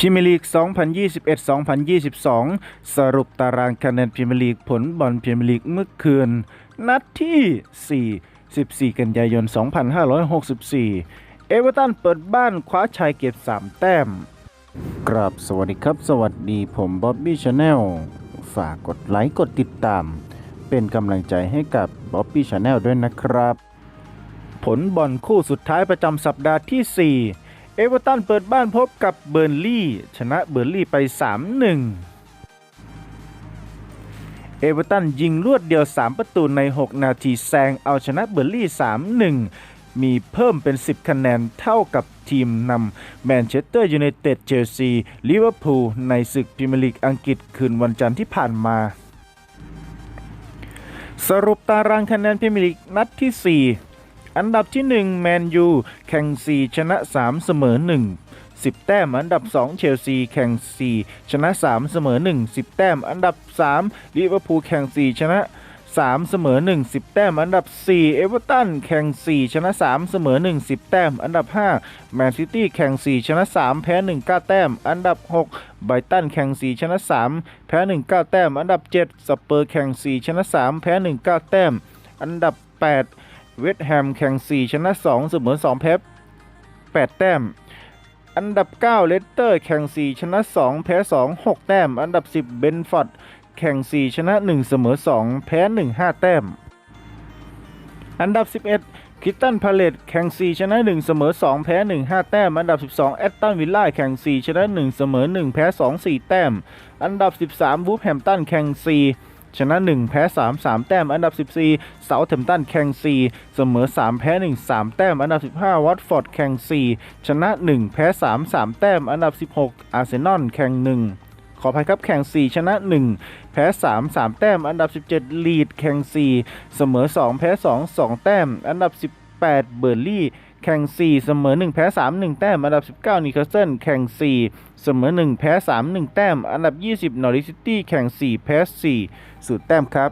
พรีเมียร์ลีก 2021-2022 สรุปตารางคะแนนพรีเมียร์ลีกผลบอลพรีเมียร์ลีกเมื่อคืน นัดที่ 4 14 กันยายน 2564 เอเวอร์ตันเปิดบ้านคว้าชัยเก็บ 3 แต้ม กราบสวัสดีครับ สวัสดีผมบ๊อบบี้ชาแนล ฝากกดไลค์กดติดตาม เป็นกำลังใจให้กับบ๊อบบี้ชาแนลด้วยนะครับ ผลบอลคู่สุดท้ายประจำสัปดาห์ที่ 4 เอเวอร์ตันเปิดบ้านพบกับเบอร์ลี่ ชนะเบอร์ลี่ไป 3-1 เอเวอร์ตันยิงรวดเดียว 3 ประตูใน 6 นาทีแซงเอาชนะเบอร์ลี่ 3-1 มีเพิ่มเป็น 10 คะแนนเท่ากับทีมนำแมนเชสเตอร์ยูไนเต็ดเชลซีลิเวอร์พูลในศึกพรีเมียร์ลีกอังกฤษคืนวันจันทร์ที่ผ่านมา สรุปตารางคะแนนพรีเมียร์ลีกนัดที่ 4 อันดับที่1แมนยูแข่ง 4 ชนะ 3 เสมอ 1 10 แต้มอันดับ 2 เชลซีแข่ง 4 ชนะ 3 เสมอ 1 10 แต้มอันดับ3ลิเวอร์พูลแข่ง 4 ชนะ 3 เสมอ 1 10 แต้มอันดับ 4 เอเวอร์ตันแข่ง 4 ชนะ 3 เสมอ 1 10 แต้ม อันดับ 5 แมนซิตี้แข่ง 4 ชนะ 3 แพ้1 9แต้ม อันดับ 6 ไบรตันแข่ง 4 ชนะ 3 แพ้1 9แต้ม อันดับ 7 สเปอร์แข่ง 4 ชนะ 3 แพ้1 9แต้ม อันดับ 8 เวสต์แฮมแข่ง 4 ชนะ 2 เสมอ 2 แพ้8แต้ม อันดับ 9 เลสเตอร์ แข่ง 4 ชนะ 2 แพ้ 2 6 แต้ม อันดับ 10 เบนฟอร์ด แข่ง 4 ชนะ 1 เสมอ 2 แพ้ 1 5 แต้ม อันดับ 11คริสตันพาเลต แข่ง 4 ชนะ 1 เสมอ 2 แพ้ 1 5 แต้ม อันดับ 12 แอตตันวิลล่า แข่ง 4 ชนะ 1 เสมอ 1 แพ้ 2 4 แต้ม อันดับ 13 วูฟแฮมตัน แข่ง 4 ชนะ 1 แพ้ 3 3 แต้มอันดับ 14 เซาท์แฮมตันแข่ง 4 เสมอ 3 แพ้ 1 3 แต้มอันดับ 15 วัตฟอร์ดแข่ง 4 ชนะ 1 แพ้ 3 3 แต้มอันดับ 16 อาร์เซนอลแข่ง 1ขออภัยครับแข่ง 4 ชนะ 1 แพ้ 3 3 แต้ม อันดับ 17 ลีดแข่ง 4 เสมอ 2 แพ้ 2 2 แต้ม อันดับ 18 เบอร์ลี่ แข่ง 4 เสมอ 1 แพ้ 3 1 แต้ม อันดับ 19นิคาสเซิลแข่ง 4 เสมอ 1 แพ้ 3 1 แต้ม อันดับ 20นอริซิตี้แข่ง 4 แพ้ 4 สูตรแต้มครับ